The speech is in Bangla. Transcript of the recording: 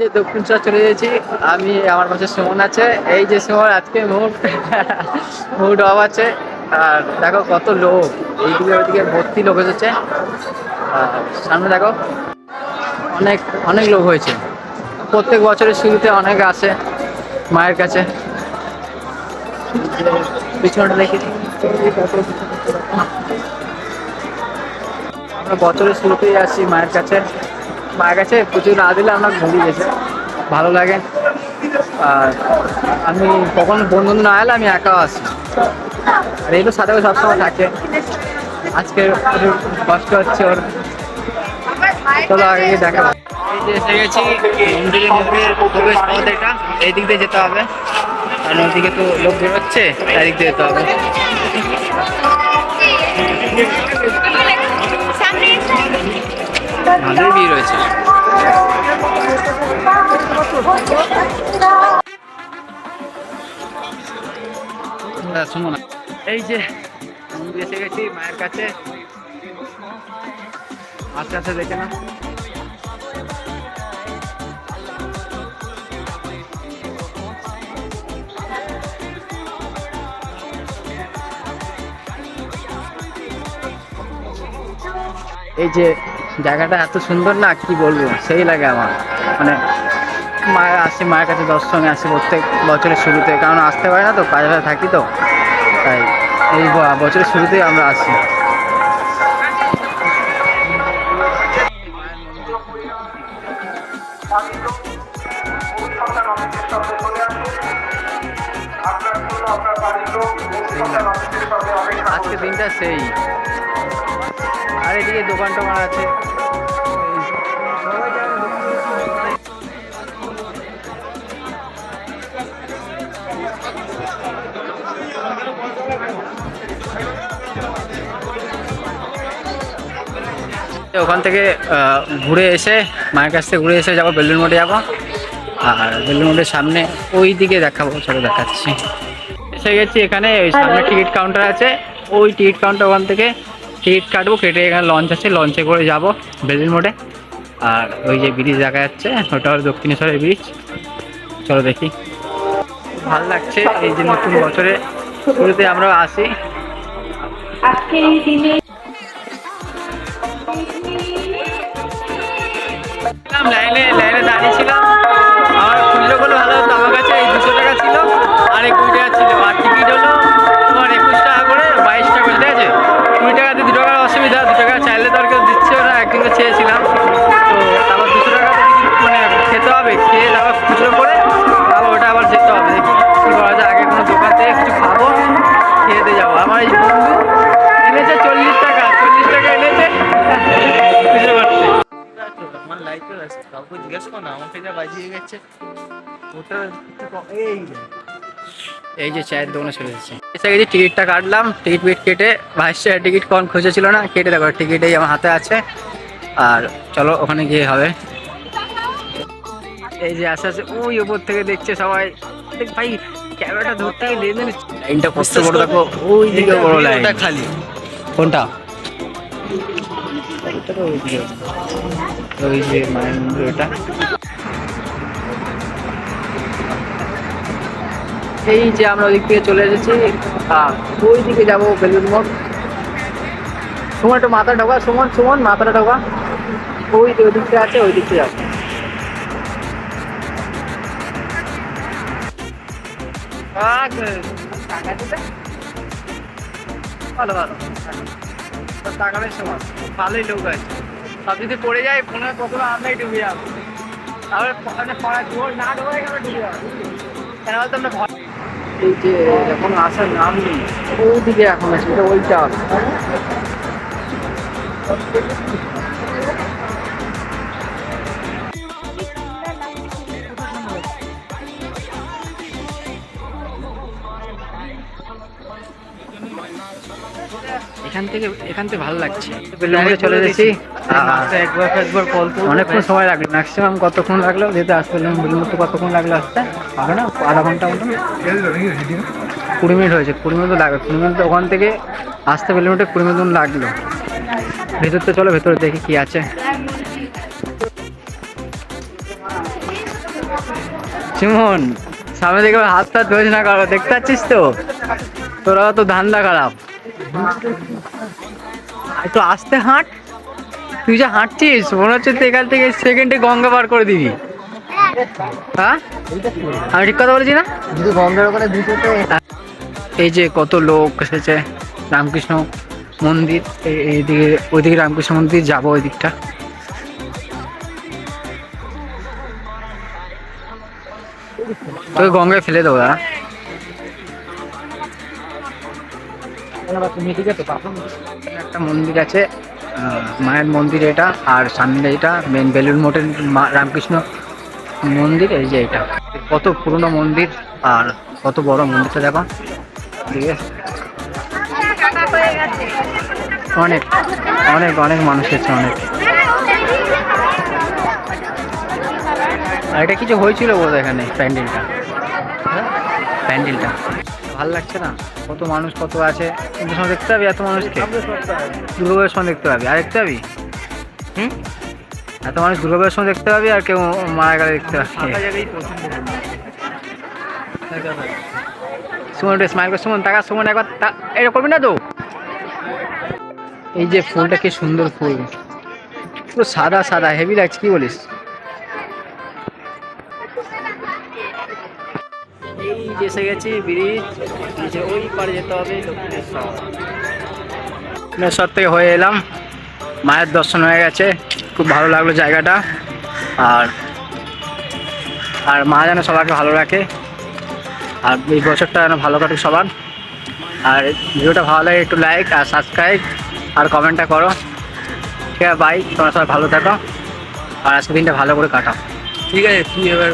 যে দক্ষিণ চর চলে গেছি আমি আমার পাশে সুমন আছে। এই যে সুমন, আজকে মুড মুড অফ আছে। আর দেখো কত লোক, এইদিকে ওইদিকে ভর্তি লোক এসেছে। আর সামনে দেখো, অনেক অনেক লোক হয়েছে। প্রত্যেক বছরের শুরুতে অনেক আসে মায়ের কাছে। পিছনটা দেখি। আমরা বছরের শুরুতেই আসি মায়ের কাছে। মায়ের কাছে পুজো না দিলে আমরা ঘুরি গেছে। ভালো লাগে। আর আমি কখন বন্ধু না এলে আমি একাও আসি আর এগুলো সাথে সবসময় থাকে। আজকে কষ্ট হচ্ছে ওর। চলো আগে দেখা এসে গেছি, মন্দিরের এটা। এই দিক দিয়ে যেতে হবে। কারণ ওইদিকে তো লোক বেরোচ্ছে চারিদিক দিয়ে যেতে হবে। ভালোই ভিড় রয়েছে। দাদা, শোনো না এই যে এসে গেছি মায়ের কাছে। আস্তে আস্তে দেখে না এই যে জায়গাটা এত সুন্দর না, কি বলব? সেই লাগে আমার। মানে মায়ের আসি, মায়ের কাছে দর্শনে আসি প্রত্যেক বছরের শুরুতে। কারণ আসতে পারি না তো, কাজে থাকি তো। তাই, এই বছরের শুরুতেই আমরা আসি। আজকে দিনটা সেই। আর এদিকে দোকান টোকান আছে। ওখান থেকে ঘুরে এসে, মায়ের কাছ থেকে ঘুরে এসে যাব বেলুন মোড়ে যাব। আর বেলুন মোড়ের সামনে ওই দিকে দেখাবো চলো দেখাচ্ছি। এসে গেছি এখানে ওই সামনে টিকিট কাউন্টার আছে। ওই টিকিট কাউন্টার ওখান থেকে টিকিট কাটবো কেটে এখানে লঞ্চ আছে লঞ্চে করে যাব বেলুন মোড়ে আর ওই যে ব্রিজ দেখা যাচ্ছে ওটা হলো দক্ষিণেশ্বরের ব্রিজ চলো দেখি। ভালো লাগছে এই যে নতুন বছরে। শুরুতে আমরা আসি। আজকে এই দিনে লাইনে লাইনে দাঁড়িয়েছিলাম এই বন্ধু এনেছে চল্লিশ টাকা চল্লিশ টাকা এনেছে। খুচরো করতে আমার লাইটও আছে কাউকে জিজ্ঞেস করো না আমাকে যা বাজিয়ে গেছে। ওটা এই যে। এই যে চায়ের দোকানে চলে এসেছে। এসে গেছি টিকিটটা কাটলাম টিকিট কেটে টিকিট কম খুঁজে ছিল না কেটে দেখো আমার হাতে আছে। আর চলো ওখানে গিয়ে হবে। এই যে আস্তে আস্তে ওই ওপর থেকে দেখছে সবাই। দেখ ভাই ক্যামেরাটা ধরতে গিয়ে লেনদেন লাইনটা কষ্ট বড় দেখো ওই দিকে বড় লাইন। খালি। কোনটা? ওই যে ওটা এই যে আমরা ওই দিক থেকে চলে এসেছি ওই দিকে যাব বেলুন মোড় সুমন একটু মাথা ঢোকা সুমন সুমন মাথাটা ঢোকা। ওই যে ওই দিকটা আছে ওই দিকটা যাব। ভালো ভালো। তো টাকার সময় ভালোই লোক আছে। সব যদি পড়ে যায় ফোনে কখনো আমরাই ডুবে যাব। মানে পড়া না ডুবে যাব? কেন বলতো আমরা ভয় আসার নাম নেই। ওইদিকে এখন আছে এটা ওইটা এখান থেকে এখান থেকে ভালো লাগছে। চলে একবার একবার কল অনেকক্ষণ সময় লাগল ম্যাক্সিমাম কতক্ষণ লাগল? যেতে আসতে বেলুমে তো কতক্ষণ লাগল আসতে? হবে না? আধা ঘণ্টা মতন? কুড়ি মিনিট হয়েছে কুড়ি মিনিট লাগবে কুড়ি মিনিট তো ওখান থেকে আসতে বেলুমে কুড়ি মিনিট লাগল। ভেতর তো চলো ভেতরে দেখি কি আছে। সুমন সামনে দেখে হাত টাত ধরিস না কারও দেখতে পাচ্ছিস তো? তোরা তো ধান্দা খারাপ। একটু আস্তে হাঁট। তুই যে হাঁটছিস মনে হচ্ছে তুই এখান থেকে সেকেন্ডে গঙ্গা পার করে দিবি। হ্যাঁ? আমি ঠিক কথা বলেছি না? যদি গঙ্গার ওখানে এই যে কত লোক এসেছে রামকৃষ্ণ মন্দির এই- এইদিকে ওইদিকে রামকৃষ্ণ মন্দির যাব ওই দিকটা তোকে গঙ্গায় ফেলে দেবো দাঁড়া একটা মন্দির আছে মায়ের মন্দির এটা, আর সামনে এটা মেন বেলুর মঠের মা- রামকৃষ্ণ মন্দির, এই যে এটা। কত পুরনো মন্দির, আর কত বড় মন্দিরটা দেখো। ঠিক আছে? অনেক অনেক অনেক মানুষ এসেছে, অনেক। আর এটা কিছু হয়েছিল বোধ এখানে, প্যান্ডেলটা? প্যান্ডেলটা। ভালো লাগছে না? কত মানুষ কত আছে? কিন্তু সময় দেখতে পাবি এত মানুষকে? দুর্গাপূজার সময় দেখতে পাবি। আর দেখতে পাবি? হুম? এত মানুষ দুর্গাপূজার সময় দেখতে পাবি আর কেউ মারা গেলে দেখতে পাবি? সুমন স্মাইল কর। সুমন টাকা সুমন, একবার এটা করবি না তো? এই যে ফুলটা কি সুন্দর ফুল। পুরো সাদা সাদা হেভি লাগছে, কি বলিস? এসে গেছি ব্রিজ এই যে ওই পারে যেতে হবে দক্ষিণেশ্বর। দক্ষিণেশ্বর থেকে হয়ে এলাম। মায়ের দর্শন হয়ে গেছে। খুব ভালো লাগল জায়গাটা। আর আর মা যেন সবাইকে ভালো রাখে। আর এই বছরটা যেন ভালো কাটুক সবার। আর ভিডিওটা ভালো লাগে একটু লাইক আর সাবস্ক্রাইব আর কমেন্টটা করো। ঠিক আছে বাই তোমরা সবাই ভালো থাকো। আর আজকে দিনটা ভালো করে কাটাও। ঠিক আছে তুই এবার